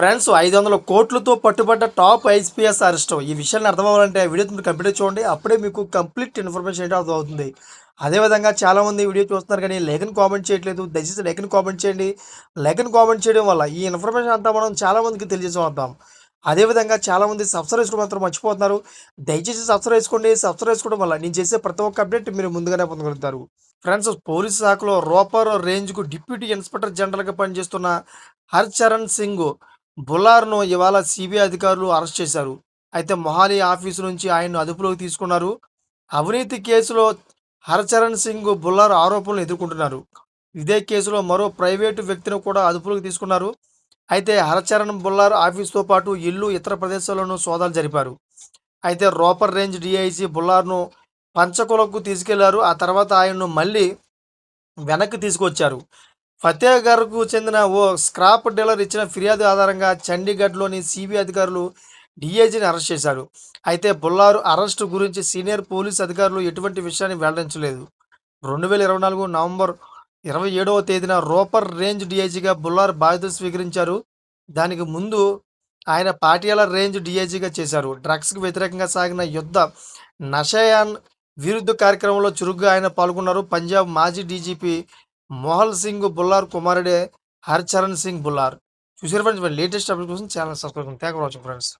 Friends ఐదు వందల కోట్లతో పట్టుబడ్డ టాప్ ఐపీఎస్ అరెస్ట్. ఈ విషయాన్ని అర్థం అవ్వాలంటే వీడియో మీరు కంప్లీట్ చూడండి. అప్పుడే మీకు కంప్లీట్ ఇన్ఫర్మేషన్ ఏంటో అర్థమవుతుంది అదేవిధంగా చాలామంది వీడియో చూస్తున్నారు కానీ లేఖను కామెంట్ చేయట్లేదు. దయచేసి లేఖను కామెంట్ చేయండి. లేఖను కామెంట్ చేయడం వల్ల ఈ ఇన్ఫర్మేషన్ అంతా మనం చాలామందికి తెలియజేద్దాం అదేవిధంగా చాలామంది సబ్స్క్రైబ్ చేసుకోవడం మాత్రం మర్చిపోతున్నారు. దయచేసి సబ్స్క్రైబ్ చేసుకోండి. సబ్స్క్రైబ్ చేసుకోవడం వల్ల నేను చేసే ప్రతి ఒక్క అప్డేట్ మీరు ముందుగానే పొందగలుగుతారు. ఫ్రెండ్స్ పోలీస్ శాఖలో రోపర్ రేంజ్కు డిప్యూటీ ఇన్స్పెక్టర్ జనరల్గా పనిచేస్తున్న హర్చరణ్ సింగ్. బుల్లార్ను ఇవాళ సిబిఐ అధికారులు అరెస్ట్ చేశారు. అయితే మొహాలి ఆఫీసు నుంచి ఆయన్ను అదుపులోకి తీసుకున్నారు. అవినీతి కేసులో హరచరణ్ సింగ్ బుల్లార్ ఆరోపణలు ఎదుర్కొంటున్నారు. ఇదే కేసులో మరో ప్రైవేటు వ్యక్తిని కూడా అదుపులోకి తీసుకున్నారు. అయితే హరచరణ్ బుల్లార్ ఆఫీస్తో పాటు ఇల్లు ఇతర ప్రదేశాల్లోనూ సోదాలు జరిపారు. అయితే రోపర్ రేంజ్ డిఐజీ బుల్లార్ను పంచకులకు తీసుకెళ్ళారు. ఆ తర్వాత ఆయన్ను మళ్ళీ వెనక్కి తీసుకొచ్చారు. ఫతేగర్కు చెందిన ఓ స్క్రాప్ డీలర్ ఇచ్చిన ఫిర్యాదు ఆధారంగా చండీగఢ్లోని సిబిఐ అధికారులు డిఐజీని అరెస్ట్ చేశారు. అయితే బుల్లారు అరెస్టు గురించి సీనియర్ పోలీస్ అధికారులు ఎటువంటి విషయాన్ని వెల్లడించలేదు. రెండు వేల ఇరవై నాలుగు నవంబర్ ఇరవై ఏడవ తేదీన రోపర్ రేంజ్ డిఐజీగా బుల్లార్ బాధ్యత స్వీకరించారు. దానికి ముందు ఆయన పాటియాల రేంజ్ డిఐజీగా చేశారు. డ్రగ్స్కి వ్యతిరేకంగా సాగిన యుద్ధ నషయాన్ విరుద్ధ కార్యక్రమంలో చురుగ్గా ఆయన పాల్గొన్నారు. పంజాబ్ మాజీ డీజీపీ మోహల్ సింగ్ బుల్లార్ కుమారుడే హర్చరణ్ సింగ్ బుల్లార్. చూసారు ఫ్రెండ్స్ లేటెస్ట్ అప్డేట్ కోసం channel subscribe thank for watching friends